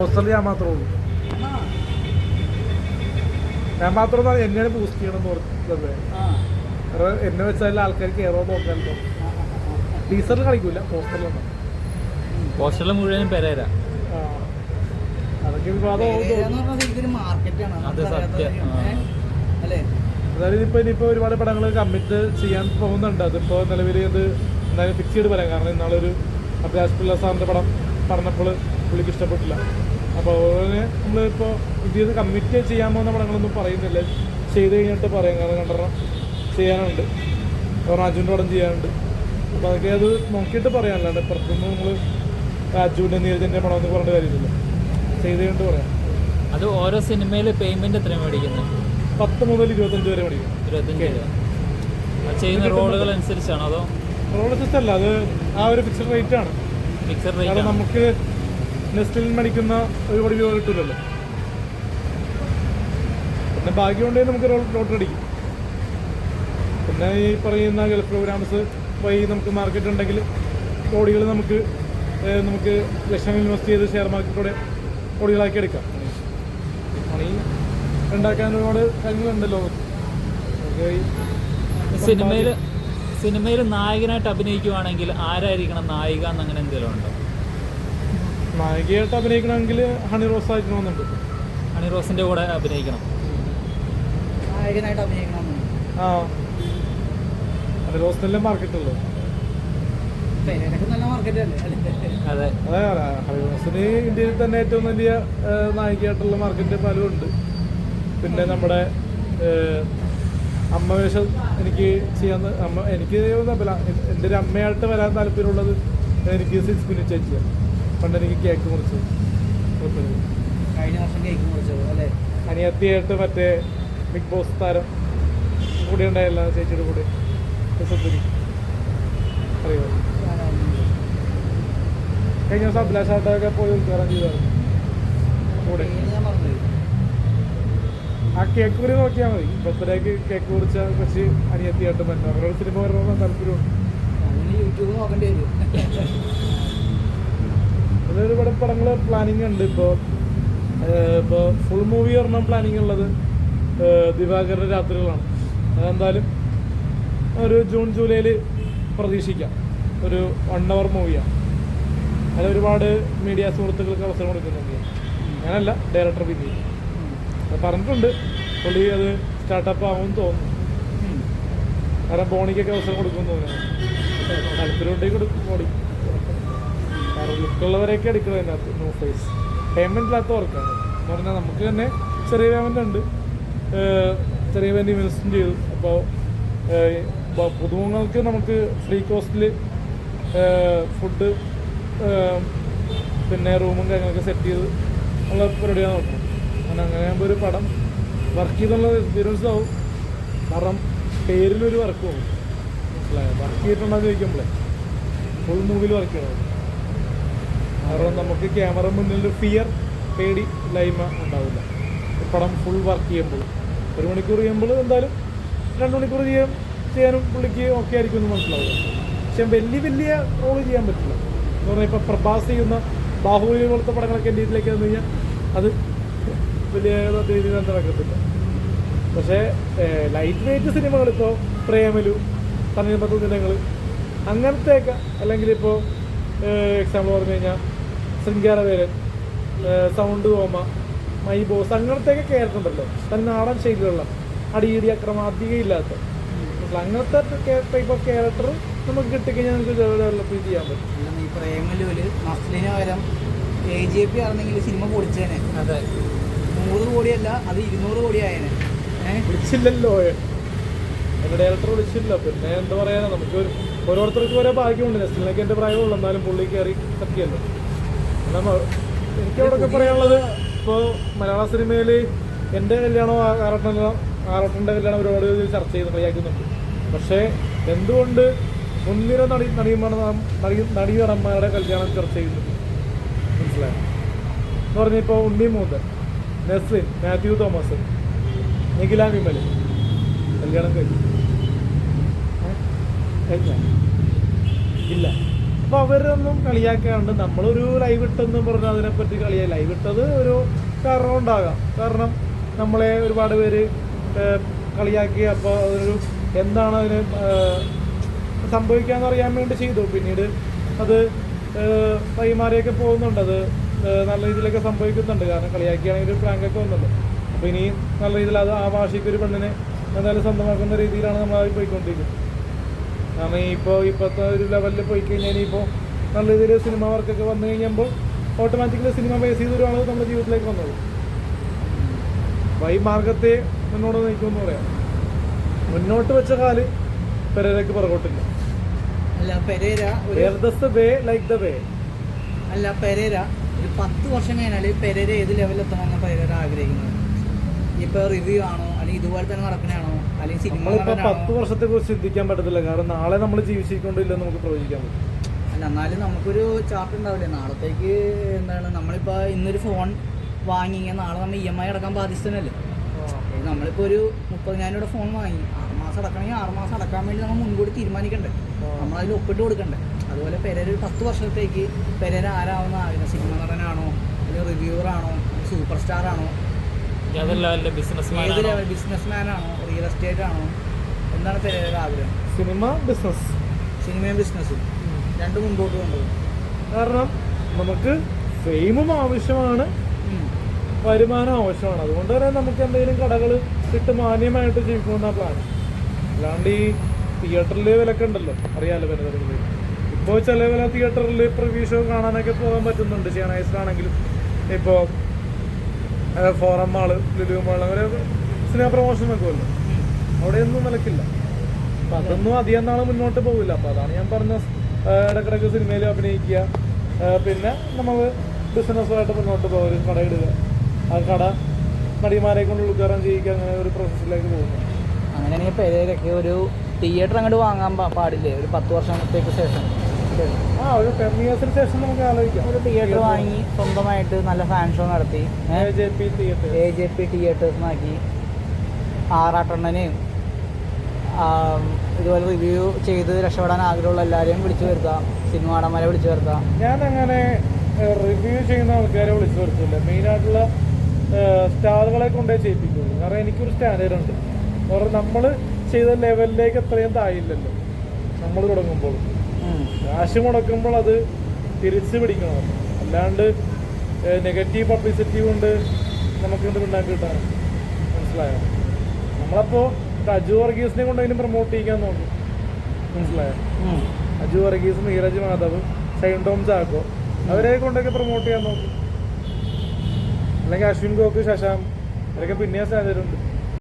പോസ്റ്ററിൽ ഞാൻ മാത്രമേ ഉള്ളൂ. ഞാൻ മാത്രം പറഞ്ഞു എന്നെയാണ് പോസ്റ്റ് ചെയ്യണം എന്ന് ഓർത്തത് കാരണം എന്നെ വെച്ചാൽ ആൾക്കാർ കയറോ നോക്കാനോ ടീസറിൽ കളിക്കൂല പോസ്റ്ററിലുണ്ടോ പോസ്റ്ററിൽ മുഴുവനും പെരേര. ആ. അതൊക്കെ വിവാദമാവും മാർക്കറ്റാണ് അത് സത്യം. അല്ലേ? അതായത് ഇപ്പൊ ഇനിയിപ്പോ ഒരുപാട് പടങ്ങൾ കമ്മിറ്റ് ചെയ്യാൻ പോകുന്നുണ്ട്. അതിപ്പോ നിലവിൽ ഇത് എന്തായാലും ഫിക്സ് ചെയ്ത് പറയാം കാരണം ഇന്നാളൊരു അഭിലാഷ് പിള്ള സാറിന്റെ പടം പറഞ്ഞപ്പോൾ പുള്ളിക്ക് ഇഷ്ടപ്പെട്ടില്ല. അപ്പോൾ അതുപോലെ നമ്മളിപ്പോൾ നിന്ന് കമ്മിറ്റ് ചെയ്യാൻ പോകുന്ന പടങ്ങളൊന്നും പറയുന്നില്ല. ചെയ്ത് കഴിഞ്ഞിട്ട് പറയാം. കാരണം കണ്ടെണ്ണം ചെയ്യാനുണ്ട്. അപ്പോൾ രാജുവിന്റെ പടം ചെയ്യാനുണ്ട്. അപ്പോൾ അതൊക്കെ അത് നോക്കിയിട്ട് പറയാനല്ലാണ്ട് പുറത്തുനിന്ന് നമ്മൾ രാജുവിന്റെ നീരജന്റെ പടം എന്ന് പറഞ്ഞിട്ട് കാര്യമില്ല. ചെയ്ത് കഴിഞ്ഞിട്ട് പറയാം. അത് ഓരോ സിനിമയിലെ പേയ്മെന്റ് എത്ര മേടിക്കുന്നത് പത്ത് മുതൽ ഇരുപത്തഞ്ച് വരെ മേടിക്കും. ഇരുപത്തഞ്ച് രൂപ ചെയ്യുന്ന റോളുകൾ അനുസരിച്ചാണോ അതോ? റോൾ അനുസരിച്ചല്ല അത് ആ ഒരു ഫിക്സഡ് റേറ്റ് ആണ്. ഫിക്സഡ് റേറ്റ് നമുക്ക് നെസ്റ്റിൽ മടിക്കുന്ന ഒരു കോടി രൂപ കിട്ടില്ലല്ലോ പിന്നെ ഭാഗ്യം നമുക്ക് ലോട്ടറി അടിക്കും. പിന്നെ ഈ പറയുന്ന ഗൾഫ് പ്രോഗ്രാംസ് വഴി നമുക്ക് മാർക്കറ്റ് ഉണ്ടെങ്കിൽ കോടികൾ നമുക്ക് നമുക്ക് ലക്ഷങ്ങൾ ഇൻവെസ്റ്റ് ചെയ്ത് ഷെയർ മാർക്കറ്റോടെ കോടികളാക്കി എടുക്കാം. മണി ഉണ്ടാക്കാൻ ഒരുപാട് കാര്യങ്ങളുണ്ടല്ലോ സിനിമയിൽ സിനിമയിൽ നായകനായിട്ട് അഭിനയിക്കുവാണെങ്കിൽ ആരായിരിക്കണം നായിക എന്നങ്ങനെ എന്തെങ്കിലും ഉണ്ടോ? നായികയായിട്ട് അഭിനയിക്കണമെങ്കിൽ ഹണി റോസ് ആയിരിക്കണമെന്നുണ്ട് ഹണി റോസിന്റെ കൂടെ അഭിനയിക്കണം. നായകനായിട്ട് അഭിനയിക്കണം ആ. ഹണി റോസിനല്ലേ മാർക്കറ്റ് അല്ലേ? അതെ. അതെ ഹരിദാസിന് ഇന്ത്യയിൽ തന്നെ ഏറ്റവും വലിയ നായികയായിട്ടുള്ള മാർക്കറ്റ് പലരും ഉണ്ട്. പിന്നെ നമ്മുടെ അമ്മ വേഷം എനിക്ക് ചെയ്യാൻ അമ്മ എനിക്ക് എന്റെ ഒരു അമ്മയായിട്ട് വരാൻ താല്പര്യമുള്ളത് എനിക്ക് സിക്സ് മിനിറ്റ് ചേച്ചിയാണ് പണ്ട് എനിക്ക് കേക്ക് മുറിച്ചു. കഴിഞ്ഞ വർഷം കേക്ക് മുറിച്ചത് അല്ലേ? അനിയത്തിയായിട്ട് മറ്റേ ബിഗ് ബോസ് താരം കൂടെ ഉണ്ടായില്ല ചേച്ചിയുടെ കൂടെ. സുന്ദരി. അറിയോ? കഴിഞ്ഞ ദിവസം അഭിലാഷ് ആട്ടൊക്കെ പോയി ഉദ്ഘാടനം ചെയ്തായിരുന്നു. കൂടെ. ആ കേക്ക് കൂടി നോക്കിയാൽ മതി. ബർത്ത്ഡേക്ക് കേക്ക് കുറിച്ച കുറച്ച് അനിയത്തിയായിട്ട് പറ്റും അവരോട് സിനിമ വരണമെന്ന് താല്പര്യമുണ്ട്. യൂട്യൂബ് നോക്കേണ്ടി വരും. ഇത് ഒരുപാട് പടങ്ങൾ പ്ലാനിങ് ഉണ്ട്. ഇപ്പോൾ ഇപ്പോൾ ഫുൾ മൂവി ഒരെണ്ണം പ്ലാനിങ് ഉള്ളത് ദിവാകരുടെ രാത്രികളാണ്. അതെന്തായാലും ഒരു ജൂൺ ജൂലൈയിൽ പ്രതീക്ഷിക്കാം. ഒരു വൺ അവർ മൂവിയാണ് അതിൽ ഒരുപാട് മീഡിയ സുഹൃത്തുക്കൾക്ക് അവസരം കൊടുക്കുന്നുണ്ട്. ഞാനല്ല ഡയറക്ടർ അത് പറഞ്ഞിട്ടുണ്ട്. പുള്ളി അത് സ്റ്റാർട്ടപ്പ് ആകുമെന്ന് തോന്നുന്നു. കാരണം ബോണിക്കൊക്കെ അവസരം കൊടുക്കുമെന്ന് തോന്നുന്നു. താല്പര്യം ഉണ്ടെങ്കിൽ കൊടുക്കും ബോണി കാരണം ലുക്കുള്ളവരെയൊക്കെ എടുക്കുന്നത് അതിനകത്ത് നോ ഫേസ് പേയ്മെന്റ് ഇല്ലാത്ത വർക്കാണ് എന്ന് പറഞ്ഞാൽ നമുക്ക് തന്നെ ചെറിയ പേയ്മെന്റ് ഉണ്ട്. ചെറിയ പേയ്മെന്റ് ഇൻവെസ്റ്റ് ചെയ്തു. അപ്പോൾ പുതുമുഖങ്ങൾക്ക് നമുക്ക് ഫ്രീ കോസ്റ്റിൽ ഫുഡ് പിന്നെ റൂമും കാര്യങ്ങളൊക്കെ സെറ്റ് ചെയ്ത് ഉള്ള പരിപാടിയാണ് നോക്കുന്നത് അങ്ങനെ അങ്ങനെ ആകുമ്പോൾ ഒരു പടം വർക്ക് ചെയ്തുള്ള എക്സ്പീരിയൻസ് ആവും. കാരണം പേരിലൊരു വർക്ക് പോകും മനസ്സിലായോ? വർക്ക് ചെയ്തിട്ടുണ്ടെന്ന് ചോദിക്കുമ്പോഴേ ഫുൾ മൂവിൽ വർക്ക് ചെയ്യണം. കാരണം നമുക്ക് ക്യാമറ മുന്നിൽ ഒരു ഫിയർ പേടി ലൈമ ഉണ്ടാവില്ല. പടം ഫുൾ വർക്ക് ചെയ്യുമ്പോൾ. ഒരു മണിക്കൂർ ചെയ്യുമ്പോൾ എന്തായാലും രണ്ട് മണിക്കൂർ ചെയ്യാൻ ചെയ്യാനും പുള്ളിക്ക് ഓക്കെ ആയിരിക്കും എന്ന് മനസ്സിലാവുക. പക്ഷെ വലിയ വലിയ റോൾ ചെയ്യാൻ പറ്റില്ല. എന്ന് പറഞ്ഞാൽ ഇപ്പോൾ പ്രഭാസ് ചെയ്യുന്ന ബാഹുബലി പോലത്തെ പടങ്ങളൊക്കെ എന്റെ ഇതിലേക്ക് വന്നു കഴിഞ്ഞാൽ അത് വലിയ രീതിയിൽ നടക്കത്തില്ല. പക്ഷേ ലൈറ്റ് വെയിറ്റ് സിനിമകൾ ഇപ്പോൾ പ്രേമലു തണ്ണീർമത്ത ദിനങ്ങൾ അങ്ങനത്തെയൊക്കെ അല്ലെങ്കിൽ ഇപ്പോൾ എക്സാമ്പിൾ പറഞ്ഞു കഴിഞ്ഞാൽ ശൃംഗാരവേരൻ സൗണ്ട് ഹോമ മൈ ബോസ് അങ്ങനത്തെയൊക്കെ കേട്ടിട്ടുണ്ടല്ലോ. ഉണ്ടല്ലോ തന്നെ നാടൻ ശൈലിയുള്ള അടിയിടി അക്രമം അധികം ഇല്ലാത്ത. അങ്ങനത്തെ ടൈപ്പ് ഓഫ് ക്യാരക്ടർ നമുക്ക് കിട്ടിക്കഴിഞ്ഞാൽ നമുക്ക് ഡെവലപ്പ് ചെയ്യാൻ പറ്റും. ഈ പ്രേമലൂൽ മസ്ലിന് പകരം എ ജെ പി ആണെങ്കിൽ സിനിമ പൊളിച്ചേനെ. അതെ. നൂറ് കോടിയല്ല അത് ഇരുന്നൂറ് കോടി ആയേനെ വിളിച്ചില്ലല്ലോ എന്റെ ഡയറക്ടർ വിളിച്ചില്ല. പിന്നെ എന്താ പറയാനാ നമുക്ക് ഓരോരുത്തർക്കും ഓരോ ഭാഗ്യമുണ്ട്. നെസ്റ്റിലേക്ക് എന്റെ പ്രായമുള്ളൂ എന്നാലും പുള്ളി കയറി കാരണം എനിക്ക് പറയാനുള്ളത് ഇപ്പോൾ മലയാള സിനിമയിൽ എന്റെ കല്യാണം ആറട്ടന്റെ ആറട്ടന്റെ കല്യാണം ഒരുപാട് ചർച്ച ചെയ്ത് കളിയാക്കുന്നുണ്ട്. പക്ഷേ എന്തുകൊണ്ട് മുൻനിര നടി നടിയുമാണ് നടി കല്യാണം ചർച്ച ചെയ്യുന്നുണ്ട് മനസ്സിലായോ? എന്ന് പറഞ്ഞാൽ ഇപ്പോൾ ഉണ്ണി മൂന്ന് നെസ്ലിൻ മാത്യു തോമസ് നിഖില വിമൽ കല്യാണം കഴിഞ്ഞു. കഴിഞ്ഞ? ഇല്ല. അപ്പൊ അവരൊന്നും കളിയാക്കാണ്ട് നമ്മളൊരു ലൈവ് ഇട്ടെന്ന് പറഞ്ഞാൽ അതിനെപ്പറ്റി കളിയാ. ലൈവ് ഇട്ടത് ഒരു കാരണം ഉണ്ടാകാം. കാരണം നമ്മളെ ഒരുപാട് പേര് കളിയാക്കി അപ്പോൾ അതൊരു എന്താണ് അതിന് സംഭവിക്കാന്ന് അറിയാൻ വേണ്ടി ചെയ്തു. പിന്നീട് അത് കൈമാറിയൊക്കെ പോകുന്നുണ്ട്. അത് നല്ല രീതിയിലൊക്കെ സംഭവിക്കുന്നുണ്ട്. കാരണം കളിയാക്കിയാണെങ്കിൽ ഒരു പ്രാങ്കൊക്കെ വന്നല്ലോ. അപ്പോൾ ഇനി നല്ല രീതിയിൽ അത് ആ ഭാഷയ്ക്ക് ഒരു പെണ്ണിനെ എന്തായാലും സ്വന്തമാക്കുന്ന രീതിയിലാണ് നമ്മൾ പോയിക്കൊണ്ടിരിക്കുന്നത്. കാരണം ഇപ്പോൾ ഇപ്പോഴത്തെ ഒരു ലെവലിൽ പോയി കഴിഞ്ഞാൽ ഇനിയിപ്പോൾ നല്ല രീതിയിൽ സിനിമ വർക്കൊക്കെ വന്നു കഴിഞ്ഞപ്പോൾ ഓട്ടോമാറ്റിക്കലി സിനിമ ബേസ് ചെയ്തൊരു ആൾ നമ്മുടെ ജീവിതത്തിലേക്ക് വന്നത് വൈമാർഗത്തെ മുന്നോട്ട് നയിക്കുമെന്ന് പറയാം. മുന്നോട്ട് വെച്ച കാൽ പെരേരക്ക് പുറകോട്ടില്ല. അല്ല Perera way like the way അല്ല പെരേര ഒരു പത്ത് വർഷം കഴിഞ്ഞാൽ പെരേര ഏത് ലെവലിൽ എത്തണമെന്ന് പെരേര ആഗ്രഹിക്കുന്നത്? ഇപ്പൊ റിവ്യൂ ആണോ? അല്ലെങ്കിൽ ഇതുപോലെ തന്നെ നടക്കണാണോ അല്ലെങ്കിൽ സിനിമ നമ്മളിപ്പോൾ പത്ത് വർഷത്തെ കുറിച്ച് ചിന്തിക്കാൻ പറ്റത്തില്ല. കാരണം നാളെ നമ്മൾ ജീവിച്ചിരിക്കൊണ്ടില്ലെന്ന് നമുക്ക് പ്രവചിക്കാൻ പറ്റും. അല്ല എന്നാലും നമുക്കൊരു ചാർട്ട് ഉണ്ടാവില്ലേ? നാളത്തേക്ക് എന്താണ്? നമ്മളിപ്പോ ഇന്നൊരു ഫോൺ വാങ്ങി നാളെ നമ്മൾ ഇ എം ഐ അടക്കാൻ ബാധ്യസ്ഥനല്ലേ? ഇത് നമ്മളിപ്പോ ഒരു മുപ്പതിനായിരം രൂപയുടെ ഫോൺ വാങ്ങി. ആറ് മാസം അടക്കണമെങ്കിൽ ആറ് മാസം അടക്കാൻ വേണ്ടി നമ്മൾ മുൻകൂട്ടി തീരുമാനിക്കണ്ടേ? നമ്മൾ അതിൽ ഒപ്പിട്ട് കൊടുക്കണ്ടേ? അതുപോലെ പെരേര ഒരു പത്ത് വർഷത്തേക്ക് പെരേര ആരാവുന്ന ആഗ്രഹം സിനിമ നടനാണോ? അല്ലെങ്കിൽ റിവ്യൂവർ ആണോ? സൂപ്പർ സ്റ്റാർ ആണോ? ആണോ? റിയൽ എസ്റ്റേറ്റ് ആണോ? എന്താണ് പെരേരയുടെ ആഗ്രഹം? സിനിമ ബിസിനസ് സിനിമയും ബിസിനസ്സും രണ്ടും മുൻപോട്ട് കൊണ്ടുപോകും. കാരണം നമുക്ക് ഫെയിമും ആവശ്യമാണ്. വരുമാനം ആവശ്യമാണ്. അതുകൊണ്ട് തന്നെ നമുക്ക് എന്തെങ്കിലും കടകൾ ഇട്ട് മാന്യമായിട്ട് ജീവിക്കുന്ന പ്ലാൻ അല്ലാണ്ട് ഈ തിയേറ്ററിൽ വിലക്ക് ഉണ്ടല്ലോ. അറിയാലോ വിലകളിൽ ഇപ്പോൾ ചില വില തിയേറ്ററിൽ പ്രിവ്യൂ ഷോ കാണാനൊക്കെ പോകാൻ പറ്റുന്നുണ്ട്. ഷെയണൈസിലാണെങ്കിലും ഇപ്പോൾ ഫോറം മാൾ ലുലു മാൾ അങ്ങനെ സിനിമ പ്രൊമോഷൻ വെക്കുമല്ലോ അവിടെയൊന്നും നിലക്കില്ല അപ്പം അതൊന്നും അധികം നാൾ മുന്നോട്ട് പോകില്ല അപ്പം അതാണ് ഞാൻ പറഞ്ഞ ഇടക്കിടക്ക് സിനിമയിൽ അഭിനയിക്കുക. പിന്നെ നമ്മൾ ബിസിനസ്സുമായിട്ട് മുന്നോട്ട് പോകുക ഒരു ഇടുക. ആ കട നടിമാരെ കൊണ്ട് ഉദ്ഘാടനം ചെയ്യിക്കുക അങ്ങനെ ഒരു പ്രോസസ്സിലേക്ക് പോകുന്നു. അങ്ങനെയാണെങ്കിൽ പേരൊക്കെ ഒരു തിയേറ്റർ അങ്ങോട്ട് വാങ്ങാൻ പാടില്ലേ? ഒരു പത്ത് വർഷത്തേക്ക് ശേഷം. ആ ഒരു ടെൻ ഇയേഴ്സിന് ശേഷം നമുക്ക് ആലോചിക്കാം. ഒരു തിയേറ്റർ വാങ്ങി സ്വന്തമായിട്ട് നല്ല ഫാൻ ഷോ നടത്തി A J P theatre A J P തിയേറ്റേഴ്സിനാക്കി ആറാട്ടെണ്ണനെയും ഇതുപോലെ റിവ്യൂ ചെയ്ത് രക്ഷപ്പെടാൻ ആഗ്രഹമുള്ള എല്ലാവരെയും വിളിച്ചു വരുത്താം. സിനിമ നടന്മാരെ വിളിച്ചു വരുത്താം. ഞാൻ അങ്ങനെ റിവ്യൂ ചെയ്യുന്ന ആൾക്കാരെ വിളിച്ചു വരുത്തില്ല. മെയിനായിട്ടുള്ള സ്റ്റാറുകളെ കൊണ്ടേ ചെയ്യിപ്പിക്കുള്ളൂ. കാരണം എനിക്കൊരു സ്റ്റാൻഡേർഡ് ഉണ്ട്. കാരണം നമ്മൾ ചെയ്ത ലെവലിലേക്ക് എത്രയും താഴില്ലല്ലോ നമ്മൾ തുടങ്ങുമ്പോൾ. കാശ് മുടക്കുമ്പോൾ അത് തിരിച്ചു പിടിക്കണം. അല്ലാണ്ട് നെഗറ്റീവ് പബ്ലിസിറ്റി കൊണ്ട് നമുക്ക് എന്ത് ഉണ്ടാക്കി കിട്ടാൻ മനസ്സിലായോ? നമ്മളപ്പോൾ അജു വർഗീസിനെ കൊണ്ട് അതിന് പ്രൊമോട്ട് ചെയ്യിക്കാൻ നോക്കും. മനസ്സിലായോ? അജു വർഗീസ് നീരജ് മാധവ് സൈൻ ടോം ചാക്കോ അവരെ കൊണ്ടൊക്കെ പ്രൊമോട്ട് ചെയ്യാൻ നോക്കും. അല്ലെങ്കിൽ അശ്വിൻ ഗോക്ക് ശശാം അവരൊക്കെ പിന്നെയും സാധ്യതയുണ്ട്. ഉണ്ട്